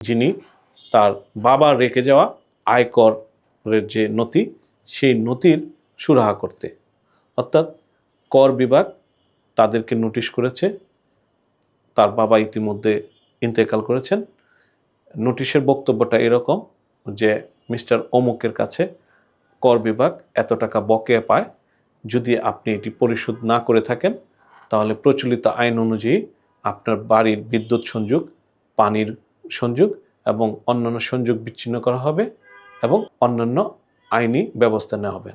যিনি তার বাবা রেখে যাওয়া আয়করের যে নথি, সেই নথির সুরাহা করতে। অর্থাৎ কর বিভাগ তাদেরকে নোটিশ করেছে, তার বাবা ইতিমধ্যে ইন্তেকাল করেছেন। নোটিশের বক্তব্যটা এরকম যে, মিস্টার অমুকের কাছে কর বিভাগ এত টাকা বকেয়া পায়, যদি আপনি এটি পরিশোধ না করে থাকেন, তাহলে প্রচলিত আইন অনুযায়ী আপনার বাড়ির বিদ্যুৎ সংযোগ, পানির সংযোগ এবং অন্যান্য সংযোগ বিচ্ছিন্ন করা হবে এবং অন্যান্য আইনি ব্যবস্থা নেওয়া হবে।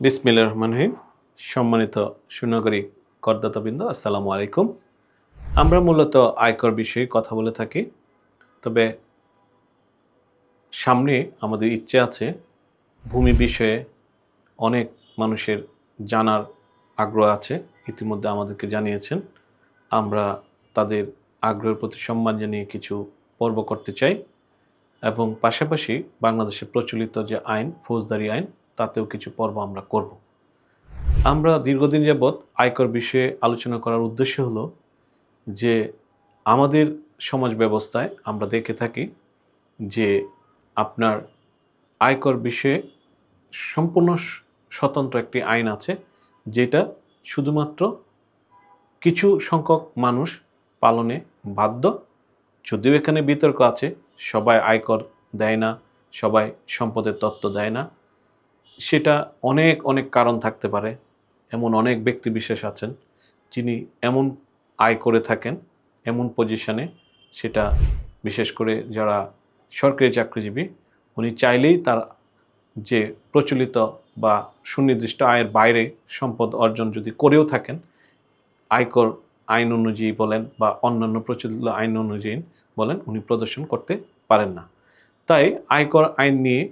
বিসমিল্লা রহমান রহিম। সম্মানিত সুনগরী করদাতাবৃন্দ, আসসালামু আলাইকুম। আমরা মূলত আয়কর বিষয়ে কথা বলে থাকি, তবে সামনে আমাদের ইচ্ছে আছে ভূমি বিষয়ে অনেক মানুষের জানার আগ্রহ আছে, ইতিমধ্যে আমাদেরকে জানিয়েছেন। আমরা তাদের আগ্রহের প্রতি সম্মান জানিয়ে কিছু পর্ব করতে চাই এবং পাশাপাশি বাংলাদেশে প্রচলিত যে আইন, ফৌজদারি আইন, তাতেও কিছু পর্ব আমরা করব। আমরা দীর্ঘদিন যাবৎ আয়কর বিষয়ে আলোচনা করার উদ্দেশ্য হলো যে আমাদের সমাজ ব্যবস্থায় আমরা দেখে থাকি যে আপনার আয়কর বিষয়ে সম্পূর্ণ স্বতন্ত্র একটি আইন আছে। যেটা শুধুমাত্র কিছু সংখ্যক মানুষ পালনে বাধ্য। যদিও এখানে বিতর্ক আছে, সবাই আয়কর দেয় না, সবাই সম্পদের তত্ত্ব দেয় না। সেটা অনেক অনেক কারণ থাকতে পারে, এমন অনেক ব্যক্তি বিশেষ আছেন যিনি এমন আয় করে থাকেন, এমন পজিশনে। সেটা বিশেষ করে যারা সরকারি চাকরিজীবী, উনি চাইলেই তার যে প্রচলিত বা সুনির্দিষ্ট আয়ের বাইরে সম্পদ অর্জন যদি করেও থাকেন, আয়কর আইন অনুযায়ী বলেন বা অন্যান্য প্রচলিত আইন অনুযায়ী বলেন, উনি প্রদর্শন করতে পারেন না। তাই আয়কর আইন নিয়ে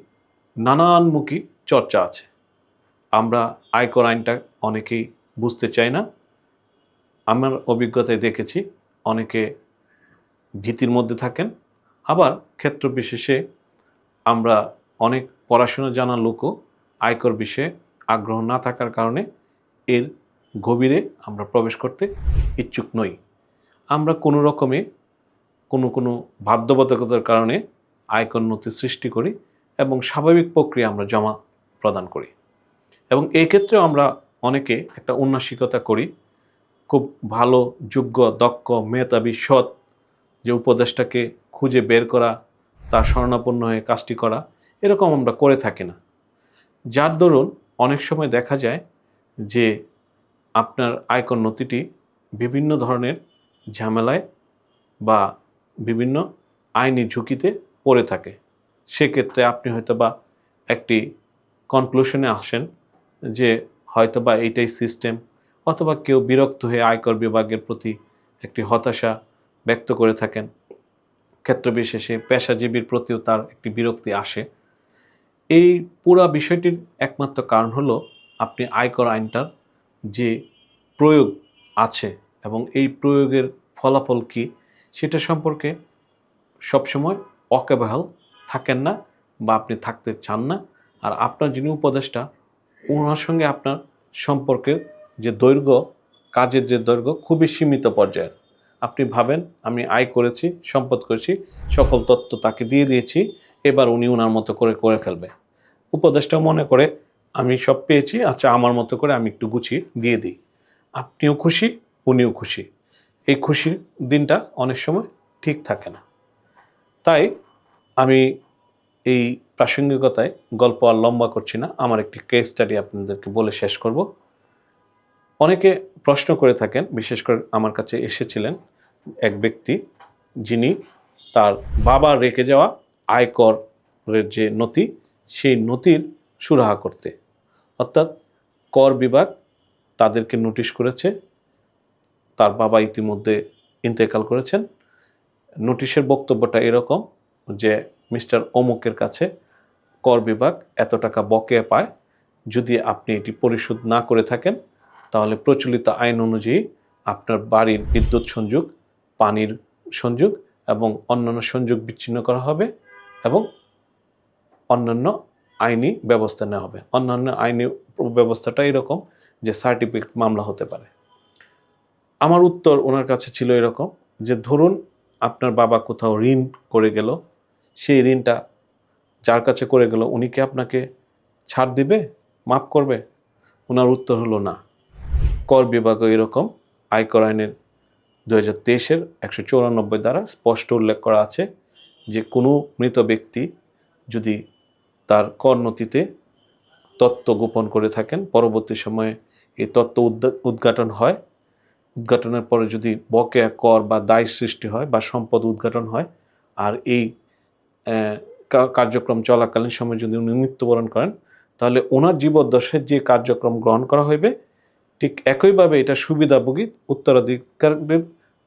নানানমুখী চর্চা আছে। আমরা আয়কর আইনটা অনেকেই বুঝতে চাই না। আমার অভিজ্ঞতায় দেখেছি, অনেকে ভীতির মধ্যে থাকেন। আবার ক্ষেত্র বিশেষে আমরা অনেক পড়াশোনা জানা লোকও আয়কর বিষয়ে আগ্রহ না থাকার কারণে এর গভীরে আমরা প্রবেশ করতে ইচ্ছুক নই। আমরা কোনো রকমে কোনো কোনো বাধ্যবাধকতার কারণে আয়কর নথি সৃষ্টি করি এবং স্বাভাবিক প্রক্রিয়া আমরা জমা প্রদান করি। এবং এই ক্ষেত্রেও আমরা অনেকে একটা উন্নাসিকতা করি। খুব ভালো, যোগ্য, দক্ষ, মেধাবী, সৎ যে উপদেশটাকে খুঁজে বের করা, তার স্বর্ণাপন্ন হয়ে কাজটি করা, এরকম আমরা করে থাকি না। যার দরুন অনেক সময় দেখা যায় যে আপনার আয়কর নথিটি বিভিন্ন ধরনের ঝামেলায় বা বিভিন্ন আইনি ঝুঁকিতে পড়ে থাকে। সেক্ষেত্রে আপনি হয়তো বা একটি কনক্লুশনে আসেন যে হয়তো বা এইটাই সিস্টেম অথবা কেউ বিরক্ত হয়ে আয়কর বিভাগের প্রতি একটি হতাশা ব্যক্ত করে থাকেন। ক্ষেত্রবিশেষে পেশাজীবীর প্রতিও তার একটি বিরক্তি আসে। এই পুরা বিষয়টির একমাত্র কারণ হলো আপনি আয়কর আইনটার যে প্রয়োগ আছে এবং এই প্রয়োগের ফলাফল কি, সেটা সম্পর্কে সবসময় অকেবহাল থাকেন না বা আপনি থাকতে চান না। আর আপনার যিনি উপদেষ্টা ওনার সঙ্গে আপনার সম্পর্কের যে দৈর্ঘ্য, কাজের যে দৈর্ঘ্য খুবই সীমিত পর্যায়ের। আপনি ভাবেন, আমি আয় করেছি, সম্পদ করেছি সকল তথ্য তাকে দিয়ে দিয়েছি এবার উনি ওনার মতো করে করে ফেলবে। উপদেষ্টা মনে করে, আমি সব পেয়েছি আচ্ছা আমার মতো করে আমি একটু গুছিয়ে দিয়ে দিই। আপনিও খুশি, উনিও খুশি। এই খুশির দিনটা অনেক সময় ঠিক থাকে না। তাই আমি এই প্রাসঙ্গিকতায় গল্প আর লম্বা করছি না। আমার একটি কেস স্টাডি আপনাদেরকে বলে শেষ করব। অনেকে প্রশ্ন করে থাকেন, বিশেষ করে আমার কাছে এসেছিলেন এক ব্যক্তি যিনি তার বাবা রেখে যাওয়া আয়করের যে নথি, সেই নথির সুরাহা করতে। অর্থাৎ কর বিভাগ তাদেরকে নোটিশ করেছে, তার বাবা ইতিমধ্যে ইন্তেকাল করেছেন। নোটিশের বক্তব্যটা এরকম যে, মিস্টার অমুকের কাছে কর বিভাগ এত টাকা বকেয়া পায়, যদি আপনি এটি পরিশোধ না করে থাকেন, তাহলে প্রচলিত আইন অনুযায়ী আপনার বাড়ির বিদ্যুৎ সংযোগ, পানির সংযোগ এবং অন্যান্য সংযোগ বিচ্ছিন্ন করা হবে। এবং অন্যান্য আইনি ব্যবস্থা নেওয়া হবে। অন্যান্য আইনি ব্যবস্থাটা এরকম যে সার্টিফিকেট মামলা হতে পারে। আমার উত্তর ওনার কাছে ছিল এরকম যে, ধরুন আপনার বাবা কোথাও ঋণ করে গেল, সেই ঋণটা যার কাছে করে গেল, উনি কি আপনাকে ছাড় দিবে? মাফ করবে? ওনার উত্তর হলো না। কর বিভাগও এরকম আয়কর আইনের দু হাজার তেইশের একশো চৌরানব্বই দ্বারা স্পষ্ট উল্লেখ করা আছে যে কোনো মৃত ব্যক্তি যদি তার কর নথিতে তত্ত্ব গোপন করে থাকেন, পরবর্তী সময়ে এই তত্ত্ব উদ্ঘাটন হয়। উদ্ঘাটনের পরে যদি বকেয়া কর বা দায় সৃষ্টি হয় বা সম্পদ উদ্ঘাটন হয়, আর এই কার্যক্রম চলাকালীন সময় যদি উনি মৃত্যুবরণ করেন, তাহলে ওনার জীবদ্দশায় যে কার্যক্রম গ্রহণ করা হইবে, ঠিক একইভাবে এটা সুবিধাভোগী উত্তরাধিকারের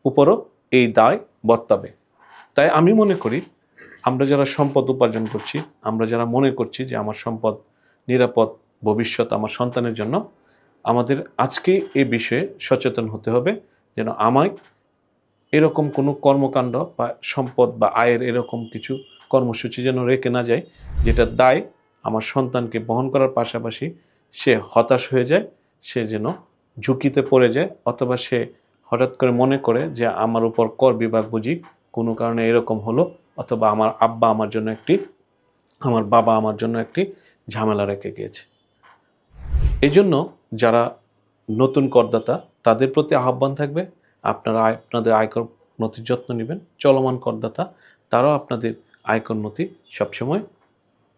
উপরও এই দায় বর্তাবে। তাই আমি মনে করি আমরা যারা সম্পদ উপার্জন করছি, আমরা যারা মনে করছি যে আমার সম্পদ নিরাপদ, ভবিষ্যৎ আমার সন্তানের জন্য, আমাদের আজকে এ বিষয়ে সচেতন হতে হবে যেন আমায় এরকম কোনো কর্মকাণ্ড বা সম্পদ বা আয়ের এরকম কিছু কর্মসূচি যেন রেখে না যায় যেটার দায় আমার সন্তানকে বহন করার পাশাপাশি সে হতাশ হয়ে যায়, সে যেন ঝুঁকিতে পড়ে যায়, অথবা সে হঠাৎ করে মনে করে যে আমার উপর কর বিভাগ বুঝি কোনো কারণে এরকম হলো, অথবা আমার আব্বা আমার জন্য একটি, আমার বাবা আমার জন্য একটি ঝামেলা রেখে গিয়েছে। এই জন্য যারা নতুন করদাতা, তাদের প্রতি আহ্বান থাকবে, আপনারা আপনাদের আয়কর নথির যত্ন নেবেন। চলমান করদাতা, তারাও আপনাদের আয়কর নথি সবসময়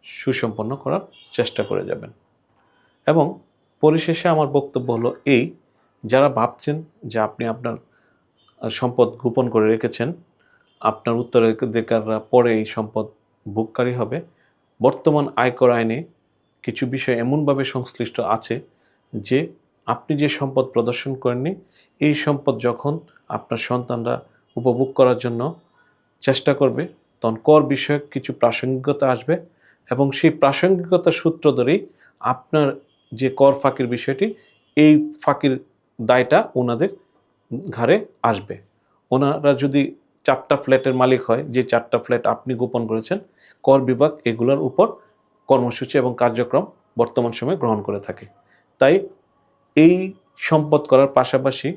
সুসম্পন্ন করার চেষ্টা করে যাবেন। এবং পরিশেষে আমার বক্তব্য হলো এই, যারা ভাবছেন যে আপনি আপনার সম্পদ গোপন করে রেখেছেন আপনার উত্তরাধিকাররা পরে এই সম্পদ ভোগকারী হবে। বর্তমান আয়কর আইনে কিছু বিষয় এমনভাবে সংশ্লিষ্ট আছে যে, আপনি যে সম্পদ প্রদর্শন করেননি, এই সম্পদ যখন আপনার সন্তানরা উপভোগ করার জন্য চেষ্টা করবে, তখন কর বিষয়ক কিছু প্রাসঙ্গিকতা আসবে এবং সেই প্রাসঙ্গিকতার সূত্র ধরেই আপনার যে কর ফাঁকির বিষয়টি, এই ফাঁকির দায়টা ওনাদের ঘাড়ে আসবে। ওনারা যদি চারটা ফ্ল্যাটের মালিক হয়, যে চারটা ফ্ল্যাট আপনি গোপন করেছেন, কর বিভাগ এগুলোর উপর কর্মসূচি এবং কার্যক্রম বর্তমান সময়ে গ্রহণ করে থাকে। তাই এই সম্পদ করার পাশাপাশি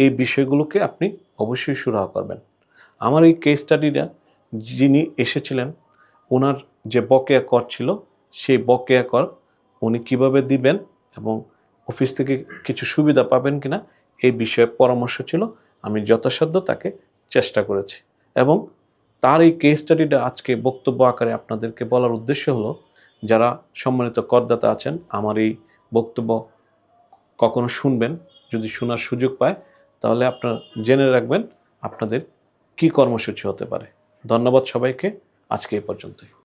এই বিষয়গুলোকে আপনি অবশ্যই সুরাহ করবেন। আমার এই কেস স্টাডিটা যিনি এসেছিলেন, ওনার যে বকেয়া কর ছিল, সেই বকেয়া কর উনি কীভাবে দিবেন এবং অফিস থেকে কিছু সুবিধা পাবেন কিনা, এই বিষয়ে পরামর্শ ছিল। আমি যথাসাধ্য তাকে চেষ্টা করেছি। এবং তার এই কেস স্টাডিটা আজকে বক্তব্য আকারে আপনাদেরকে বলার উদ্দেশ্য হলো, যারা সম্মানিত করদাতা আছেন, আমার এই বক্তব্য কখনো শুনবেন, যদি শোনার সুযোগ পায়, তাহলে আপনার জেনে রাখবেন আপনাদের কি কর্মসূচি হতে পারে। ধন্যবাদ সবাইকে, আজকে এ পর্যন্তই।